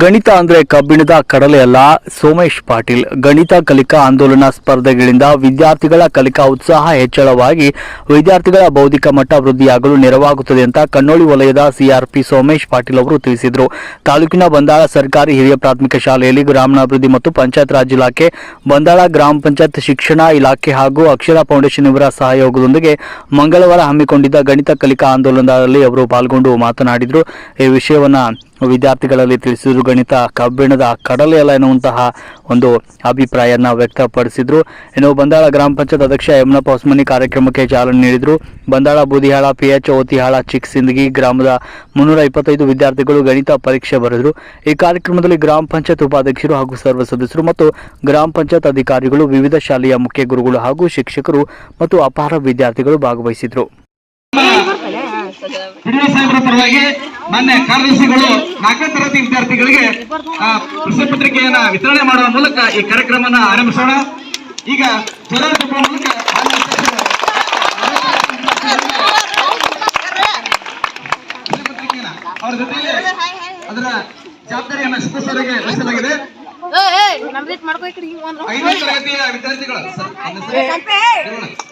ಗಣಿತ ಅಂದ್ರೆ ಕಬ್ಬಿಣದ ಕಡಲೆ ಅಲ್ಲ, ಸೋಮೇಶ್ ಪಾಟೀಲ್. ಗಣಿತ ಕಲಿಕಾ ಆಂದೋಲನ ಸ್ಪರ್ಧೆಗಳಿಂದ ವಿದ್ಯಾರ್ಥಿಗಳ ಕಲಿಕಾ ಉತ್ಸಾಹ ಹೆಚ್ಚಳವಾಗಿ ವಿದ್ಯಾರ್ಥಿಗಳ ಬೌದ್ಧಿಕ ಮಟ್ಟ ವೃದ್ಧಿಯಾಗಲು ನೆರವಾಗುತ್ತದೆ ಅಂತ ಕನ್ನೋಳಿ ವಲಯದ ಸಿಆರ್ಪಿ ಸೋಮೇಶ್ ಪಾಟೀಲ್ ಅವರು ತಿಳಿಸಿದರು. ತಾಲೂಕಿನ ಬಂದಾಳ ಸರ್ಕಾರಿ ಹಿರಿಯ ಪ್ರಾಥಮಿಕ ಶಾಲೆಯಲ್ಲಿ ಗ್ರಾಮೀಣಾಭಿವೃದ್ಧಿ ಮತ್ತು ಪಂಚಾಯತ್ ರಾಜ್ ಇಲಾಖೆ, ಬಂದಾಳ ಗ್ರಾಮ ಪಂಚಾಯತ್ ಶಿಕ್ಷಣ ಇಲಾಖೆ ಹಾಗೂ ಅಕ್ಷರ ಫೌಂಡೇಶನ್ ಇವರ ಸಹಯೋಗದೊಂದಿಗೆ ಮಂಗಳವಾರ ಹಮ್ಮಿಕೊಂಡಿದ್ದ ಗಣಿತ ಕಲಿಕಾ ಆಂದೋಲನದಲ್ಲಿ ಅವರು ಪಾಲ್ಗೊಂಡು ಮಾತನಾಡಿದರು. ಈ ವಿಷಯವನ್ನ ವಿದ್ಯಾರ್ಥಿಗಳಲ್ಲಿ ತಿಳಿಸಿದ್ರು, ಗಣಿತ, ಕಬ್ಬಿಣದ ಕಡಲೆ ಅಲ್ಲ ಎನ್ನುವಂತಹ ಒಂದು ಅಭಿಪ್ರಾಯನ ವ್ಯಕ್ತಪಡಿಸಿದ್ರು. ಇನ್ನು ಬಂದಾಳ ಗ್ರಾಮ ಪಂಚಾಯತ್ ಅಧ್ಯಕ್ಷ ಯಮನಪ್ಪ ಹೊಸಮನಿ ಕಾರ್ಯಕ್ರಮಕ್ಕೆ ಚಾಲನೆ ನೀಡಿದರು. ಬಂದಾಳ ಬೂದಿಹಾಳ, ಪಿಎಚ್ ಓತಿಹಾಳ, ಚಿಕ್ಕಸಿಂದಗಿ ಗ್ರಾಮದ ಮುನ್ನೂರ ಇಪ್ಪತ್ತೈದು ವಿದ್ಯಾರ್ಥಿಗಳು ಗಣಿತ ಪರೀಕ್ಷೆ ಬರೆದರು. ಈ ಕಾರ್ಯಕ್ರಮದಲ್ಲಿ ಗ್ರಾಮ ಪಂಚಾಯತ್ ಉಪಾಧ್ಯಕ್ಷರು ಹಾಗೂ ಸರ್ವ ಸದಸ್ಯರು ಮತ್ತು ಗ್ರಾಮ ಪಂಚಾಯತ್ ಅಧಿಕಾರಿಗಳು, ವಿವಿಧ ಶಾಲೆಯ ಮುಖ್ಯ ಗುರುಗಳು ಹಾಗೂ ಶಿಕ್ಷಕರು ಮತ್ತು ಅಪಾರ ವಿದ್ಯಾರ್ಥಿಗಳು ಭಾಗವಹಿಸಿದರು. ಸಾಹೇಬರ ಕಾರ್ಯದರ್ಶಿಗಳು ನಾಲ್ಕನೇ ತರಗತಿ ವಿದ್ಯಾರ್ಥಿಗಳಿಗೆ ಪ್ರಶ್ನೆ ಪತ್ರಿಕೆಯನ್ನ ವಿತರಣೆ ಮಾಡುವ ಮೂಲಕ ಈ ಕಾರ್ಯಕ್ರಮನ ಆರಂಭಿಸೋಣ. ಈಗ ಮೂಲಕ ಅವರ ಜೊತೆಗೆ ಅದರ ಜವಾಬ್ದಾರಿಯನ್ನ ಸದಸ್ಯರಿಗೆ ವಹಿಸಲಾಗಿದೆ ಐದನೇ ತರಗತಿಯ ವಿದ್ಯಾರ್ಥಿಗಳು ನನ್ನ